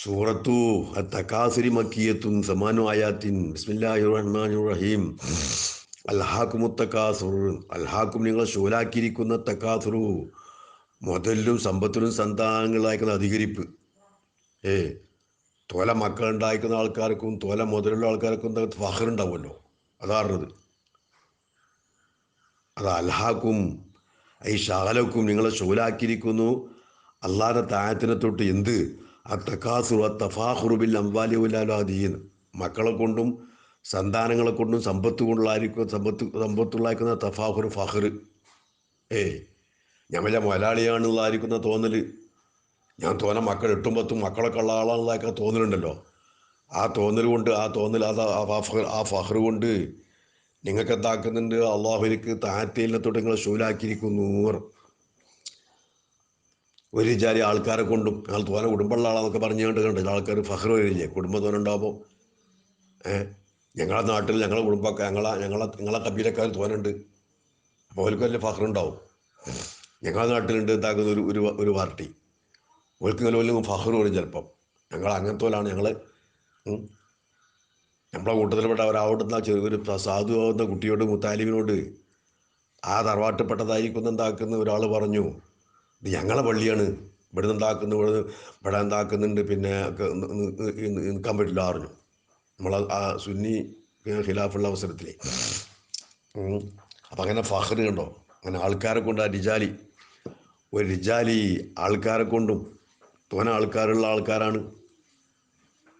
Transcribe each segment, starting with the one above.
സൂറത്തു തക്കാസുരി മക്കിയത്തും സമാനു ആയാത്തിൻ. ബിസ്മില്ലാഹി റഹ്മാനു റഹീം അൽഹാക്കുമു തക്കാസുർ അൽഹാക്കും നിങ്ങൾ ഷൂലാക്കിയിരിക്കുന്ന തക്കാസുറു മുതലിലും സമ്പത്തിലും സന്താനങ്ങളായിരിക്കുന്ന അധികരിപ്പ്. ഏ തോല മക്കളുണ്ടായിരിക്കുന്ന ആൾക്കാർക്കും തോല മുതലുള്ള ആൾക്കാർക്കും ഫഹറുണ്ടാവുമല്ലോ അതാറുന്നത് അത് അൽഹാക്കും ഈ ഷാലക്കും നിങ്ങളെ ഷൂലാക്കിയിരിക്കുന്നു അല്ലാതെ താഴത്തിനെ തൊട്ട് എന്ത്? ആ തക്കാസുർ ആ തഫാഹുറുബിൽ അംബാലി ഉലാലാദീൻ മക്കളെ കൊണ്ടും സന്താനങ്ങളെ കൊണ്ടും സമ്പത്ത് കൊണ്ടുള്ളായിരിക്കും സമ്പത്ത് സമ്പത്തുള്ളായിരിക്കുന്ന തഫാഹുർ ഫഹർ ഏ വലിയ മുതലാളിയാണെന്നുള്ളായിരിക്കുന്ന തോന്നൽ ഞാൻ തോന്ന മക്കൾ എട്ടും പത്തും മക്കളൊക്കെ ഉള്ള ആളാണെന്നൊക്കെ തോന്നലുണ്ടല്ലോ. ആ തോന്നൽ കൊണ്ട് ആ തോന്നൽ അത് ആ ഫഹർ ആ കൊണ്ട് നിങ്ങൾക്ക് എന്താക്കുന്നുണ്ട് അള്ളാഹുലിക്ക് താഴ്ത്തിയിലെ തൊട്ട് നിങ്ങൾ ഷൂലാക്കിയിരിക്കുന്നു ഒരു ജാതി ആൾക്കാരെ കൊണ്ടും ഞങ്ങൾ തോനെ കുടുംബമുള്ള ആളാന്നൊക്കെ പറഞ്ഞുകൊണ്ട് കണ്ടില്ല ആൾക്കാർ ഫഹർ വരില്ലേ കുടുംബം തോനെ ഉണ്ടാകുമ്പോൾ ഏഹ് ഞങ്ങളുടെ നാട്ടിൽ ഞങ്ങളുടെ കുടുംബമൊക്കെ ഞങ്ങളെ ഞങ്ങളെ ഞങ്ങളെ കബീലക്കാർ തോനുണ്ട് അപ്പോൾ അവർക്ക് വലിയ ഫഹർ ഉണ്ടാവും. ഞങ്ങളെ നാട്ടിലുണ്ട് എന്താക്കുന്ന ഒരു ഒരു ഒരു പാർട്ടി. അവർക്ക് ഇങ്ങനെ വലിയ ഫഹർ വരും ചിലപ്പം. ഞങ്ങൾ അങ്ങനത്തെ പോലാണ് ഞങ്ങൾ നമ്മളെ കൂട്ടത്തിൽപ്പെട്ട ഒരാവട്ടുന്ന ചെറിയൊരു സാധുവാകുന്ന കുട്ടിയോട് മുത്താലിമിനോട് ആ തറവാട്ടിൽപ്പെട്ടതായിരിക്കും എന്താക്കുന്ന ഒരാൾ പറഞ്ഞു. ഞങ്ങളെ പള്ളിയാണ്. ഇവിടെ ഉണ്ടാക്കുന്ന ഇവിടെ ഇവിടെ എന്താക്കുന്നുണ്ട് പിന്നെ നിൽക്കാൻ പറ്റില്ല അറിഞ്ഞു. നമ്മൾ ആ സുന്നി ഖിലാഫുള്ള അവസരത്തിൽ അപ്പം അങ്ങനെ ഫഹർ കണ്ടോ? അങ്ങനെ ആൾക്കാരെ കൊണ്ട് ആ റിജാലി ഒരു റിജാലി ആൾക്കാരെ കൊണ്ടും തോന ആൾക്കാരുള്ള ആൾക്കാരാണ്.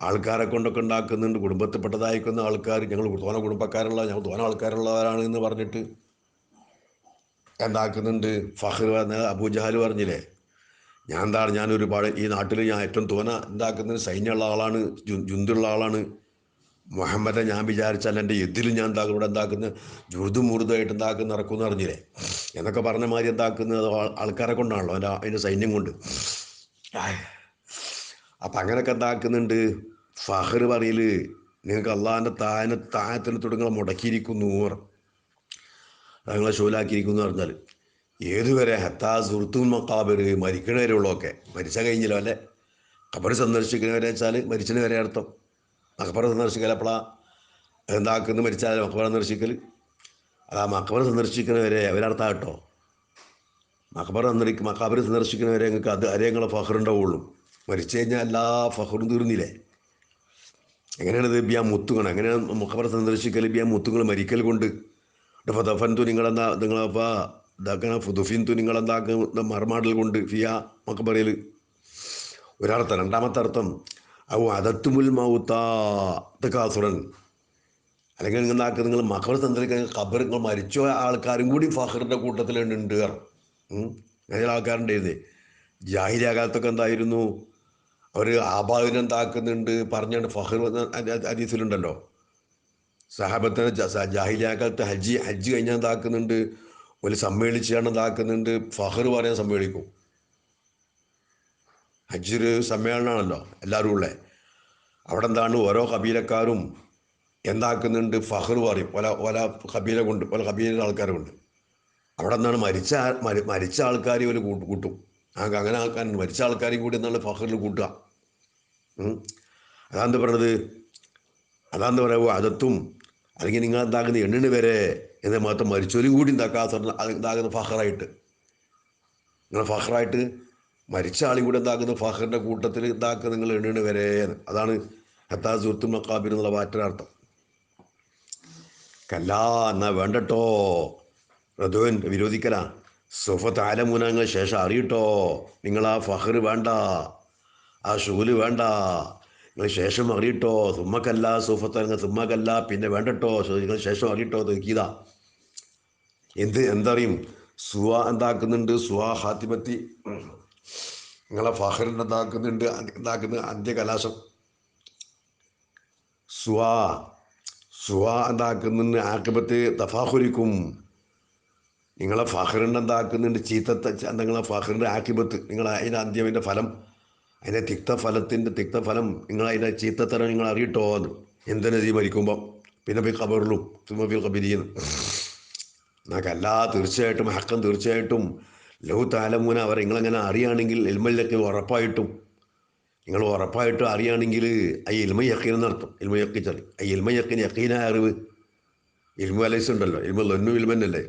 ആൾക്കാരെ കൊണ്ടൊക്കെ ഉണ്ടാക്കുന്നുണ്ട് കുടുംബത്തിൽപ്പെട്ടതായിരിക്കുന്ന ആൾക്കാർ ഞങ്ങൾ തോന കുടുംബക്കാരുള്ള ഞങ്ങൾ തോന ആൾക്കാരുള്ളവരാണ് എന്ന് പറഞ്ഞിട്ട് എന്താക്കുന്നുണ്ട്? ഫഹർ പറഞ്ഞ അബൂജഹാൽ പറഞ്ഞില്ലേ? ഞാൻ എന്താണ് ഞാൻ ഒരുപാട് ഈ നാട്ടിൽ ഞാൻ ഏറ്റവും തോന എന്താക്കുന്നത്? സൈന്യമുള്ള ആളാണ് ജുന്തുള്ള ആളാണ്. മുഹമ്മദെ ഞാൻ വിചാരിച്ചാൽ എന്റെ എതിലും ഞാൻ എന്താക്കും ഇവിടെ എന്താക്കുന്ന? ജുറുദും മുറുതായിട്ട് എന്താക്കുന്ന നടക്കുമെന്ന് അറിഞ്ഞില്ലേ? എന്നൊക്കെ പറഞ്ഞ മാതിരി എന്താക്കുന്നത് ആൾക്കാരെ കൊണ്ടാണല്ലോ എന്റെ അതിന്റെ സൈന്യം കൊണ്ട്. അപ്പം അങ്ങനെയൊക്കെ എന്താക്കുന്നുണ്ട്? ഫഹർ പറയൽ നിങ്ങൾക്ക് അള്ളാഹിന്റെ താഴെ താഴത്തിന് തുടങ്ങി മുടക്കിയിരിക്കുന്നു ഞങ്ങളെ ശൂലാക്കിയിരിക്കുന്നു പറഞ്ഞാൽ ഏതുവരെ ഹത്താ സുഹൃത്തു മക്കാബർ മരിക്കണ വരെയുള്ളതൊക്കെ മരിച്ച കഴിഞ്ഞല്ലോ അല്ലേ? ഖബർ സന്ദർശിക്കുന്നവരെ വെച്ചാൽ മരിച്ചതിന് വരെ അർത്ഥം. മക്കബർ സന്ദർശിക്കൽ അപ്പോളാ എന്താക്കുന്നു മരിച്ചാൽ മക്കബർ സന്ദർശിക്കൽ അത് ആ മക്കബർ സന്ദർശിക്കുന്നവരെ അവരർത്ഥം കേട്ടോ. മക്കബർ സന്ദർശിക്ക മക്കാബർ സന്ദർശിക്കുന്നവരെ നിങ്ങൾക്ക് അത് അരേ നിങ്ങളെ ഫഹറുണ്ടാവുള്ളൂ മരിച്ചു കഴിഞ്ഞാൽ എല്ലാ ഫഹറും തീർന്നില്ലേ? എങ്ങനെയാണ് ഇത് ബിയാ മുത്തുകൾ എങ്ങനെയാണ് മക്കബർ സന്ദർശിക്കൽ ബിയാ മുത്തുകൾ മരിക്കൽ കൊണ്ട്? ഫതഫൻതു നിങ്ങളെന്താ നിങ്ങളപ്പാ ഇതാക്കണ ഫുദുഫിൻതു നിങ്ങളെന്താക്കുന്ന മറുമാടൽ കൊണ്ട് ഫിയ മക്കബറയിൽ ഒരർത്ഥം രണ്ടാമത്തെ അർത്ഥം ഔ അതത്തുമുൽ മൗത്താസുറൻ അല്ലെങ്കിൽ നിങ്ങൾ എന്താക്കുക നിങ്ങൾ മക്കൾ തന്ത്രിക്കാൻ ഖബർ നിങ്ങൾ മരിച്ച ആൾക്കാരും കൂടി ഫഹറിന്റെ കൂട്ടത്തിലുണ്ട് അങ്ങനെ ആൾക്കാരുണ്ടായിരുന്നേ ജാഹിരിയ കാലത്തൊക്കെ എന്തായിരുന്നു? അവർ ആബാദിനെ എന്താക്കുന്നുണ്ട് പറഞ്ഞുകൊണ്ട് ഫഹർ ഹദീസിലുണ്ടല്ലോ. സഹാബത്തിന് ജാഹിലിയ ഹജ്ജി ഹജ്ജ് കഴിഞ്ഞാൽ ഇതാക്കുന്നുണ്ട്. ഒരു സമ്മേളിച്ചാണ് ഇതാക്കുന്നുണ്ട്. ഫഹർ പറയാൻ സമ്മേളിക്കും. ഹജ്ജ് ഒരു സമ്മേളനമാണല്ലോ എല്ലാവരും ഉള്ളേ. അവിടെ എന്താണ് ഓരോ കബീലക്കാരും എന്താക്കുന്നുണ്ട്? ഫഹർ പറയും. പല പല കബീല കൊണ്ട് പല കബീല ആൾക്കാരുണ്ട് അവിടെ നിന്നാണ് മരിച്ച മരിച്ച ആൾക്കാർ ഇവർ കൂട്ടും. ഞങ്ങൾക്ക് അങ്ങനെ ആൾക്കാരുണ്ട്. മരിച്ച ആൾക്കാരെയും കൂടി എന്താണ് ഫഹറിൽ കൂട്ടുക. അതാണ് പറഞ്ഞത് അതാന്ന് പറയുമ്പോൾ അതത്തും അല്ലെങ്കിൽ നിങ്ങൾ എന്താക്കുന്ന എണ്ണിന് വരെ എന്നെ മാത്രം മരിച്ചവരും കൂടി എന്താക്കാത്ത ഇതാകുന്ന ഫഹറായിട്ട്. നിങ്ങൾ ഫഹറായിട്ട് മരിച്ച ആളും കൂടെ എന്താക്കുന്ന? ഫഹറിന്റെ കൂട്ടത്തിൽ ഇതാക്കുക നിങ്ങൾ എണ്ണിന് വരെ അതാണ് ഹത്താ സുഹൃത്തും മക്കാബിർ എന്നുള്ള വാറ്റൊരർത്ഥം. കല്ലാ എന്നാ വേണ്ടട്ടോ. റദുവൻ വിരോധിക്കല. സുഫത്ത് ആലമൂനങ്ങൾ ശേഷം അറിയട്ടോ. നിങ്ങൾ ആ ഫഹർ വേണ്ട. ആ ഷൂൽ വേണ്ട. നിങ്ങൾ ശേഷം അറിയട്ടോ? സുമ്മക്കല്ല സൂഫത്തങ്ങ് സുമ്മക്കല്ല പിന്നെ വേണ്ടട്ടോ? നിങ്ങൾ ശേഷം അറിയട്ടോ? ഗീത. എന്ത് എന്തറിയും? സുവ എന്താക്കുന്നുണ്ട്? സുവ ഹാത്തിമത്തി നിങ്ങളെ ഫഹറിൻ എന്താക്കുന്നുണ്ട്? എന്താക്കുന്ന? അന്ത്യകലാശം സുവ സുവ എന്താക്കുന്നുണ്ട്? ആക്കിപത്ത് തഫാഹുരിക്കും നിങ്ങളെ ഫഹറിന്റെ എന്താക്കുന്നുണ്ട്? ചീത്തത്തെ നിങ്ങളെ ഫഹറിന്റെ ആക്കിപത്ത് നിങ്ങളെ അതിന്റെ അന്ത്യമിന്റെ ഫലം. അതിന്റെ തിക്തഫലത്തിന്റെ തിക്തഫലം നിങ്ങൾ അതിന്റെ ചീത്തത്തരം നിങ്ങൾ അറിയിട്ടോ എന്ന് എന്തിനാ ഈ മരിക്കുമ്പോൾ പിന്നെ പോയി ഖബറിലും തുമ്മഫിൽ കബിരിയെന്ന് എന്നല്ല തീർച്ചയായിട്ടും ഹക്കം തീർച്ചയായിട്ടും ലഹു താലമൂന അവർ നിങ്ങളെങ്ങനെ അറിയുകയാണെങ്കിൽ എൽമല്ലൊക്കെ ഉറപ്പായിട്ടും നിങ്ങൾ ഉറപ്പായിട്ടും അറിയുകയാണെങ്കിൽ ആ എൽമ യക്കീൻ എന്നർത്ഥം ഇൽമ യക്കിച്ചറി ആ എൽമ യക്കീൻ യക്കീനായ അറിവ് ഇൽമ അലൈസ് ഉണ്ടല്ലോ ഇൽമ ലൊന്നു ഇൽമന്നല്ലേ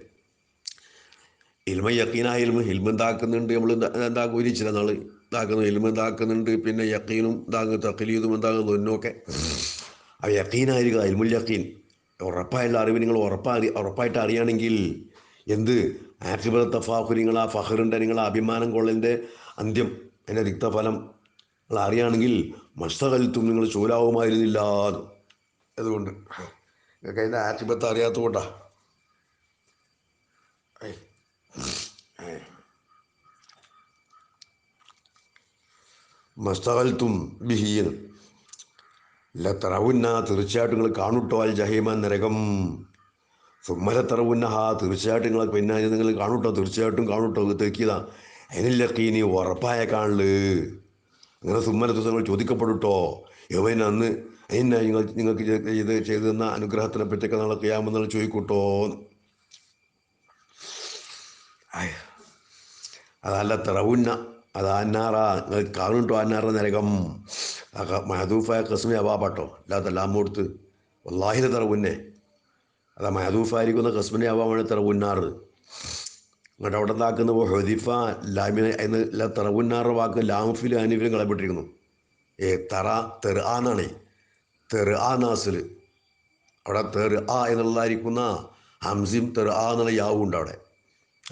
ഇൽമ യക്കീനായ ഇൽമ ഇൽമ എന്താക്കുന്നുണ്ട് നമ്മൾ എന്താ ഒരു ചില നാൾ ഇതാക്കുന്നു എലുമ ഇതാക്കുന്നുണ്ട് പിന്നെ യക്കീനും ഇതാകുന്നു തക്കലീതും എന്താകും ഒന്നൊക്കെ ആ യക്കീനായിരിക്കുക അൽമുൽ യക്കീൻ ഉറപ്പായുള്ള അറിവ് നിങ്ങൾ ഉറപ്പാ ഉറപ്പായിട്ട് അറിയുകയാണെങ്കിൽ എന്ത്? ആക്ഷിബത തഫാഖു നിങ്ങൾ ആ ഫഹറിന്റെ നിങ്ങൾ അഭിമാനം കൊള്ളലിന്റെ അന്ത്യം അതിന്റെ രക്തഫലം. നിങ്ങൾ അറിയുകയാണെങ്കിൽ മസ്തകലത്തും നിങ്ങൾ ചൂലാവുമായിരുന്നില്ല അതുകൊണ്ട്. നിങ്ങൾക്ക് അതിന്റെ ആക്ഷിബത്ത് മസ്തകൽത്തും ബിഹീൻ. ഇല്ല തറവുന്ന തീർച്ചയായിട്ടും നിങ്ങൾ കാണുട്ടോ അൽ ജഹീമ നരകം. സുമ്മല തറവുന്ന ഹാ തീർച്ചയായിട്ടും നിങ്ങൾ പിന്നെ നിങ്ങൾ കാണുട്ടോ തീർച്ചയായിട്ടും കാണുട്ടോ തെക്കിയതാ അതിനില്ലക്കീനി ഉറപ്പായ കാണൽ. അങ്ങനെ സുമ്മല ദിവസം നിങ്ങൾ ചോദിക്കപ്പെടുട്ടോ. യവൻ അന്ന് അതിനാ നിങ്ങൾ നിങ്ങൾക്ക് ചെയ്ത് ചെയ്തു തന്ന അനുഗ്രഹത്തിനെ പറ്റിയൊക്കെ നാളെ ചെയ്യാമെന്ന് നിങ്ങൾ ചോദിക്കൂട്ടോ. അതല്ല തറവുന്ന അത് അന്നാറ നിങ്ങൾ കാണുട്ടോ അന്നാറ നരകം? മഹദൂഫായ കസ്മി അവാപാട്ടോ അല്ലാത്ത എല്ലാം കൊടുത്ത്. വല്ലാഹിലെ തറവുന്നെ. അതാ മഹദൂഫായിരിക്കുന്ന കസ്മിനെ അവാമാണ് തറവുന്നാറ്. എന്നിട്ട് അവിടെ നിന്നാക്കുന്ന ഹൊദിഫ ലാമിനെ എന്ന തറവുന്നാറ് വാക്ക് ലാമുഫിലും അനുഫിലും കളപ്പെട്ടിരിക്കുന്നു ഏ തറ തെർ ആ എന്നാണ്. തെർ ആ നാസിൽ അവിടെ തെർ ആ എന്നുള്ളതായിരിക്കുന്ന ഹംസിം തെർ ആ എന്നുള്ള യാവും ഉണ്ട് അവിടെ.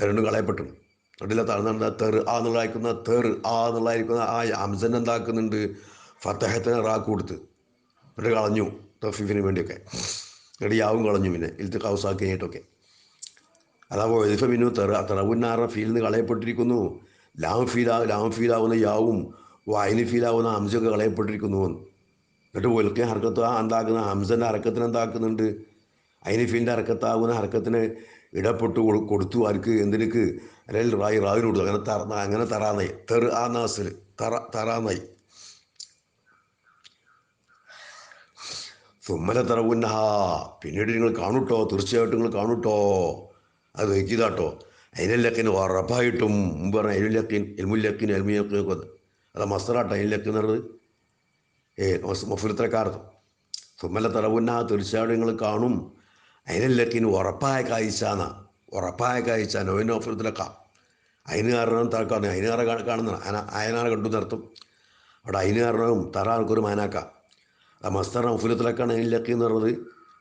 രണ്ടും കളയപ്പെട്ടു. അതില്ല തറന്നുണ്ട് തെർ ആ എന്നുള്ളതായിരിക്കുന്ന തെർ ആ എന്നുള്ളതായിരിക്കുന്ന ആ ഹംസൻ എന്താക്കുന്നുണ്ട്? ഫത്തഹത്തിന് റാക്ക് കൊടുത്ത്. എന്നിട്ട് കളഞ്ഞു. തഫീഫിന് വേണ്ടിയൊക്കെ. എന്നിട്ട് യാവും കളഞ്ഞു പിന്നെ. ഇൽത്ത് കൗസാക്കി കഴിഞ്ഞിട്ടൊക്കെ. അതാ വൈഫ മിനു ആ തെറവുന്നാറ ഫീലിൽ നിന്ന് കളയപ്പെട്ടിരിക്കുന്നു. ലാം ഫീലാ ലാം ഫീലാവുന്ന യാവും. വായന ഫീലാവുന്ന ഹംസൊക്കെ കളയപ്പെട്ടിരിക്കുന്നു. എന്ന് എന്നിട്ട് ഒലുക്കെ ഹർക്കത്ത് ആ എന്താക്കുന്ന ഹംസന്റെ ഹർക്കത്തിന് എന്താക്കുന്നുണ്ട് അതിന് ഫീലിന്റെ അറക്കത്താവുന്ന ഹർക്കത്തിന് ഇടപെട്ട് കൊടുത്തു. ആർക്ക്? എന്തിനക്ക്? അല്ലെങ്കിൽ റായി റാവിന് കൊടുത്തു അങ്ങനെ തറ അങ്ങനെ തറാന്നായി. തെറ് ആ നാസിൽ തറ തറാന്നായി. സുമ്മല തറവുന്നഹ. പിന്നീട് നിങ്ങൾ കാണൂട്ടോ. തീർച്ചയായിട്ടും നിങ്ങൾ കാണൂട്ടോ. അത് വെക്കിതാട്ടോ അതിനല്ലക്കിന് ഉറപ്പായിട്ടും മുമ്പ് പറഞ്ഞ അയിലുല്ലക്കിൻ എൽമുല്ലക്കിൻ എൽമിയൊക്കെ അത് മസ്തറാട്ടോ അതിലക്ക് എന്ന് പറയുന്നത് ഏ തുമ്മല സുമ്മല തറവുന്നഹ. തീർച്ചയായിട്ടും നിങ്ങൾ കാണും. അതിനല്ലക്കിന് ഉറപ്പായ കാഴ്ച എന്നാ ഉറപ്പായ കാഴ്ച. നോയിൻ ഓഫറത്തിലക്ക അതിന് കാരണം തറക്കാണ് അതിന് കാരണം കാണുന്ന അയനാറെ കണ്ടു നിർത്തും. അവിടെ അതിന് കാരണവും തറ ആൾക്കൊരു മാനാക്കാം മസ്തർ ഔഫുലത്തിലൊക്കെയാണ് അതിലൊക്കെ എന്ന് പറഞ്ഞത്.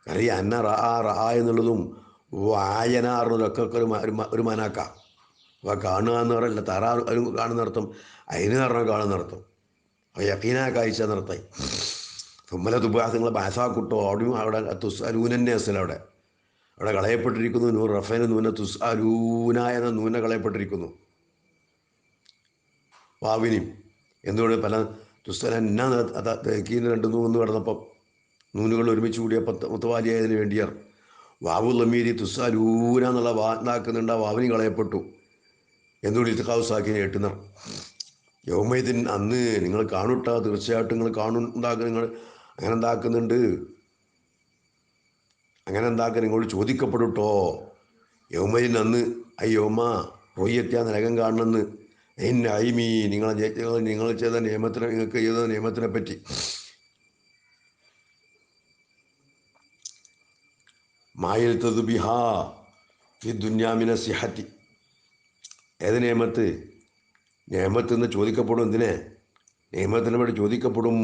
കാരണം അന്ന റ റ എന്നുള്ളതും വായന അറിഞ്ഞതൊക്കെ ഒരു ഒരു മാനാക്ക. അപ്പോൾ കാണുക എന്ന് പറയില്ല തറ കാണുന്ന കാണുന്നിടത്തും അതിന് കാരണം കാണുന്നിടത്തും അപ്പോൾ യക്കീന കാഴ്ച നിർത്തായി തുമ്മല തുബാസങ്ങൾ ബാസാക്കുട്ടോ അവിടെയും അവിടെ തുസ് അലൂനന്നെ അസൽ അവിടെ കളയപ്പെട്ടിരിക്കുന്നു. നൂർ റഫേന നൂന തുസ് അലൂന എന്ന നൂന കളയപ്പെട്ടിരിക്കുന്നു. പാവിനിയും എന്തുകൊണ്ട് പല തുസ്തലൻ എന്നാ തേക്കീന്ന് രണ്ട് നൂന്ന് കിടന്നപ്പം നൂനുകൾ ഒരുമിച്ച് കൂടിയ പത്ത് മുത്തവാലിയായതിന് വേണ്ടിയാർ വാവു ലമീരി തുസ്സാരൂന എന്നുള്ള വാ ഇതാക്കുന്നുണ്ട്. ആ വാവിനി കളയപ്പെട്ടു. എന്തുകൊണ്ട് ഇത്തക്കാവുസാക്കിനെ എട്ടുന്നർ യൗമൈദിൻ അന്ന് നിങ്ങൾ കാണുട്ടാ. തീർച്ചയായിട്ടും നിങ്ങൾ കാണുണ്ടാക്കുക നിങ്ങൾ അങ്ങനെ എന്താക്കുന്നുണ്ട് അങ്ങനെ എന്താക്കുക നിങ്ങളോട് ചോദിക്കപ്പെടുട്ടോ യൗമൈദിൻ അന്ന് അയ്യോമ റോയ്യത്യാ നരകം കാണണമെന്ന്. എന്നെ ഐമി നിങ്ങളെ നിങ്ങൾ ചെയ്ത നിയമത്തിനെ നിങ്ങൾക്ക് ചെയ്ത നിയമത്തിനെ പറ്റി. മായിൽ തതുബിഹാ ഈ ദുന്യാമിനെ സിഹത്തി. ഏത് നിയമത്ത്? നിയമത്തിൽ നിന്ന് ചോദിക്കപ്പെടും എന്തിനെ? നിയമത്തിനെ പറ്റി ചോദിക്കപ്പെടും.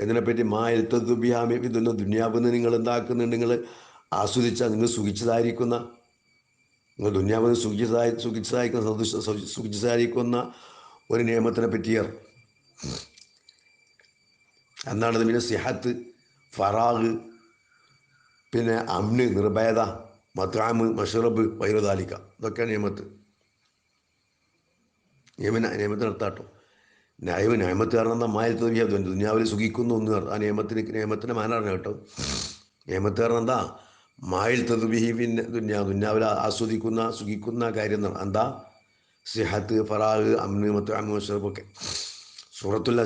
ഇതിനെപ്പറ്റി മായിൽ തതു ബിഹാമി ദുന്യാവിന്ന് നിങ്ങൾ എന്താക്കുന്നുണ്ട് നിങ്ങൾ? ആസ്വദിച്ച നിങ്ങൾ സുഖിച്ചതായിരിക്കുന്ന നിങ്ങൾ ദുന്യാവിനെ സുഖിച്ചതായി സുഖിച്ചതായിരിക്കുന്ന സുഖിച്ചതായിരിക്കുന്ന ഒരു നിയമത്തിനെ പറ്റിയർ. എന്നാണ് പിന്നെ സിഹത്ത് ഫറാഗ് പിന്നെ അമ്ന് നിർഭയത മത്താമ് മഷറബ് വൈറുദാലിക്ക ഇതൊക്കെ നിയമത്ത്. നിയമന നിയമത്തിനർത്ഥാട്ടോ ന്യായവ് നിയമത്ത് കാരണം എന്താ മായത്ത് ദുന്യാവിൽ സുഖിക്കുന്നു എന്ന് ആ നിയമത്തിന് നിയമത്തിന്റെ മാനാണ് കേട്ടോ. നിയമത്ത് കാരണം എന്താ മായിൽ തതുബിഹി പിന്നെ ദുന്യാ ദുന്യാവിൽ ആസ്വദിക്കുന്ന സുഖിക്കുന്ന കാര്യം എന്താ? സിഹത്ത് ഫറാഹ് അമ്ന് മത്ത് അമ്മ ഒക്കെ സൂറത്തുൽ